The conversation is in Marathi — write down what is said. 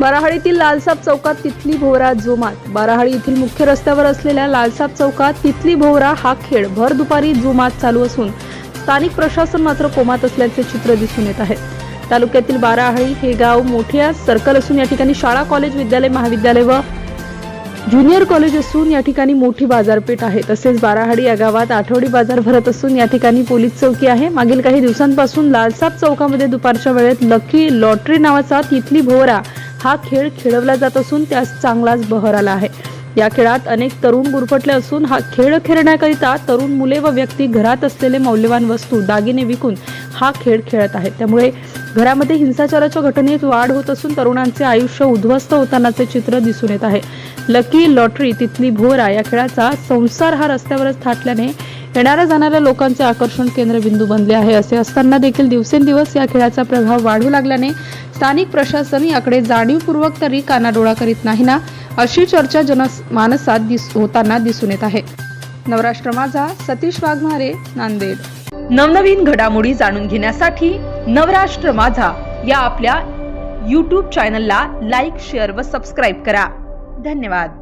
बाराहळीतील लालसाप चौकात तिथली भोवरा जोमात. बाराहळी येथील मुख्य रस्त्यावर असलेल्या लालसाप चौकात तिथली भोवरा हा खेळ भर दुपारी जोमात चालू असून स्थानिक प्रशासन मात्र कोमात असल्याचे चित्र दिसून येत आहे. तालुक्यातील बाराहळी हे गाव मोठ्या सर्कल असून या ठिकाणी शाळा कॉलेज विद्यालय महाविद्यालय व ज्युनियर कॉलेज असून या ठिकाणी मोठी बाजारपेठ आहे. तसेच बाराहाडी या गावात आठवडी बाजार भरत असून या ठिकाणी पोलीस चौकी आहे. मागील काही दिवसांपासून लालसाप चौकामध्ये दुपारच्या वेळेत लकी लॉटरी नावाचा तिथली भोवरा हा खेळ खेळवला जात असून त्यास चांगलाच बहर आला आहे. या खेळात अनेक तरुण गुरफटले असून हा खेळ खेळण्याकरिता तरुण मुले व व्यक्ती घरात असलेले मौल्यवान वस्तू दागिने विकून हा खेळ खेळत आहेत. त्यामुळे घरामध्ये हिंसाचाराच्या घटनेत वाढ होत असून तरुणांचे आयुष्य उद्ध्वस्त होतानाचे चित्र दिसून येत आहे. लकी लॉटरी तिथली भोरा या खेळाचा संसार हा रस्त्यावरच थाटल्याने येणाऱ्या जाणाऱ्या लोकांचे आकर्षण केंद्रबिंदू बनले आहे. असे असताना देखील दिवसेंदिवस या खेळाचा प्रभाव वाढू लागल्याने स्थानिक प्रशासन याकडे जाणीवपूर्वक तरी कानाडोळा करीत नाही ना अशी चर्चा जनमानसात दिस होताना दिसून येत आहे. नवराष्ट्र माझा सतीश वाघमारे नांदेड. नवनवीन घडामोडी जाणून घेण्यासाठी नवराष्ट्र माझा या आपल्या यूट्यूब चॅनलला लाईक शेअर व सबस्क्राईब करा. धन्यवाद.